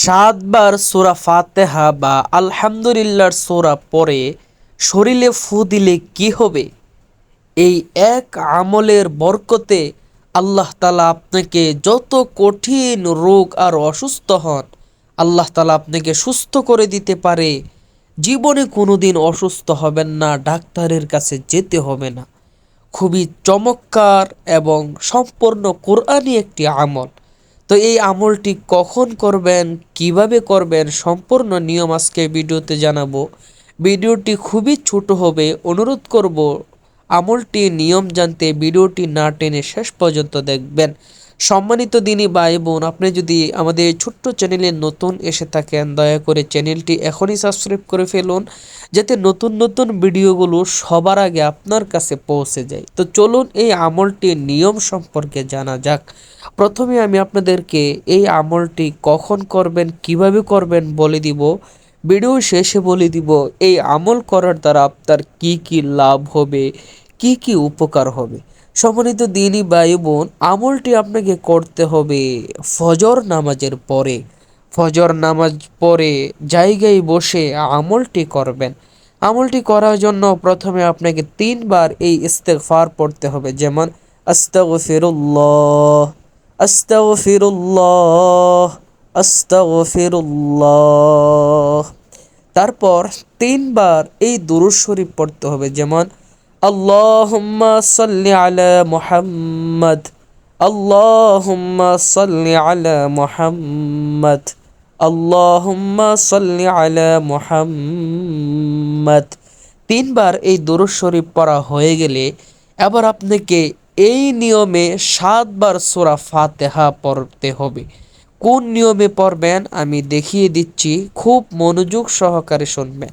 সাতবার সোরা ফাতেহা বা আলহামদুলিল্লাহর সোরা পরে শরীরে ফু দিলে কি হবে? এই এক আমলের বরকতে আল্লাহ তালা আপনাকে যত কঠিন রোগ আর অসুস্থ হন, আল্লাহ তালা আপনাকে সুস্থ করে দিতে পারে। জীবনে কোনো দিন অসুস্থ হবেন না, ডাক্তারের কাছে যেতে হবে না। খুবই চমৎকার এবং সম্পূর্ণ কোরআনই একটি আমল। তো এই আমলটি কখন করবেন, কীভাবে করবেন, সম্পূর্ণ নিয়ম আজকে ভিডিওতে জানাব। ভিডিওটি খুবই ছোট হবে, অনুরোধ করব, আমলটি নিয়ম জানতে ভিডিওটি না টেনে শেষ পর্যন্ত দেখবেন। সম্মানিত দিনী ভাই বোন, আপনি যদি আমাদের ছোট্ট চ্যানেলে নতুন এসে থাকেন, দয়া করে চ্যানেলটি এখনই সাবস্ক্রাইব করে ফেলুন, যাতে নতুন নতুন ভিডিওগুলো সবার আগে আপনার কাছে পৌঁছে যায়। তো চলুন এই আমলটির নিয়ম সম্পর্কে জানা যাক। প্রথমে আমি আপনাদেরকে এই আমলটি কখন করবেন, কীভাবে করবেন বলে দিব। ভিডিও শেষে বলে দিব, এই আমল করার দ্বারা আপনার কি কি লাভ হবে, কি কি উপকার হবে। সম্মানিত দিনই বায়ু বোন, আমলটি আপনাকে করতে হবে ফজর নামাজের পরে। ফজর নামাজ পরে জায়গায় বসে আমলটি করবেন। আমলটি করার জন্য প্রথমে আপনাকে তিনবার এই ইস্তেগফার পড়তে হবে। যেমন, আস্তাগফিরুল্লাহ আস্তাগফিরুল্লাহ আস্তাগফিরুল্লাহ। তারপর তিনবার এই দুরুদ শরীফ পড়তে হবে। যেমন আল্লাহুম্মা সাল্লি আলা মুহাম্মদ। আল্লাহুম্মা সাল্লি আলা মুহাম্মদ। আল্লাহুম্মা সাল্লি আলা মুহাম্মদ। তিনবার এই দুরুদ শরীফ পড়া হয়ে গেলে এবার আপনাকে এই নিয়মে সাতবার সূরা ফাতেহা পড়তে হবে। কোন নিয়মে পড়বেন আমি দেখিয়ে দিচ্ছি, খুব মনোযোগ সহকারে শুনবেন।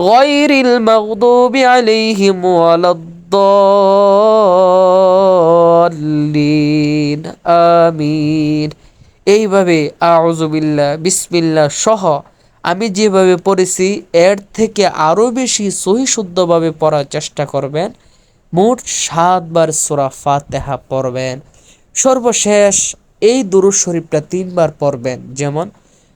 غير المغضوب عليهم ولا الضالين آمين এইভাবে আউজুবিল্লাহ বিসমিল্লাহ সহ আমি যেভাবে পড়েছি এর থেকে আরও বেশি সহি শুদ্ধভাবে পড়ার চেষ্টা করবেন মোট সাতবার সোরা ফাতেহা পড়বেন সর্বশেষ এই দুরুদ শরীফটা তিনবার পড়বেন যেমন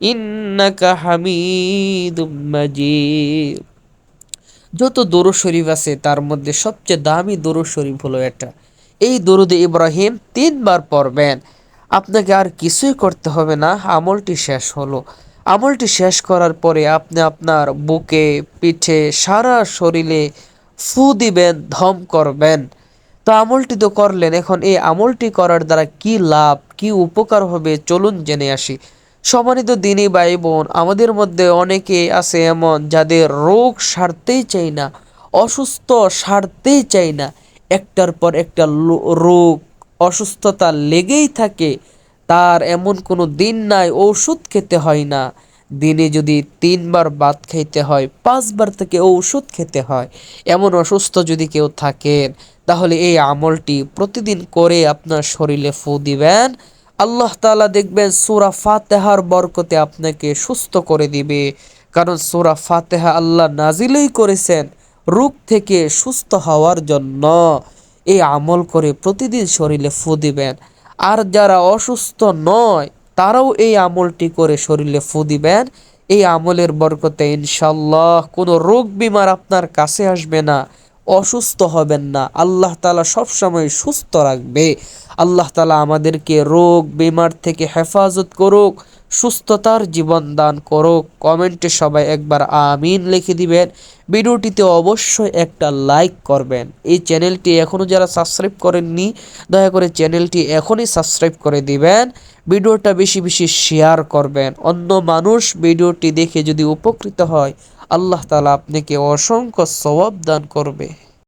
ইন্নাকা হামিদুম মাজিদ। যত দরুদ শরীফ আছে, তার মধ্যে সবচেয়ে দামি দরুদ শরীফ হলো এটা। এই দরুদে ইব্রাহিম তিনবার পড়বেন। আপনাকে আর কিছুই করতে হবে না, আমলটি শেষ হলো। আমলটি শেষ করার পরে আপনি আপনার বুকে, পিঠে, সারা শরীরে ফু দিবেন, ধম করবেন। তো আমলটি তো করলেন, এখন এই আমলটি করার দ্বারা কি লাভ, কি উপকার হবে, চলুন জেনে আসি। সম্মানিত দিনী ভাই বোন, আমাদের মধ্যে অনেকে আছে এমন যাদের রোগ সারতেই চাই না, অসুস্থ সারতেই চাই না। একটার পর একটা রোগ, অসুস্থতা লেগেই থাকে, তার এমন কোনো দিন নাই, ঔষধ খেতে হয় না। দিনে যদি তিনবার ভাত খাইতে হয়, পাঁচবার থেকে ঔষধ খেতে হয়। এমন অসুস্থ যদি কেউ থাকেন, তাহলে এই আমলটি প্রতিদিন করে আপনার শরীরে ফু দিবেন। আল্লাহ তালা দেখবেন সুরা ফাতেহার বরকতে আপনাকে সুস্থ করে দিবে। কারণ সুরা ফাতেহা আল্লাহ নাজিলেই করেছেন রোগ থেকে সুস্থ হওয়ার জন্য। এই আমল করে প্রতিদিন শরীরে ফু দিবেন। আর যারা অসুস্থ নয়, তারাও এই আমলটি করে শরীরে ফু দিবেন। এই আমলের বরকতে ইনশাল্লাহ কোনো রোগ বিমার আপনার কাছে আসবে না। অসুস্থ হবেন না। আল্লাহ তালা সবসময় সুস্থ রাখবে। আল্লাহ তালা আমাদেরকে রোগ, বিমার থেকে হেফাজত করুক, সুস্থতার জীবন দান করুক। কমেন্টে সবাই একবার আমিন লিখে দিবেন। ভিডিওটিতে অবশ্যই একটা লাইক করবেন। এই চ্যানেলটি এখনও যারা সাবস্ক্রাইব করেননি, দয়া করে চ্যানেলটি এখনই সাবস্ক্রাইব করে দিবেন। ভিডিওটা বেশি বেশি শেয়ার করবেন। অন্য মানুষ ভিডিওটি দেখে যদি উপকৃত হয় আল্লাহ তালা আপনাকে অসংখ্য সবাব দান করবে।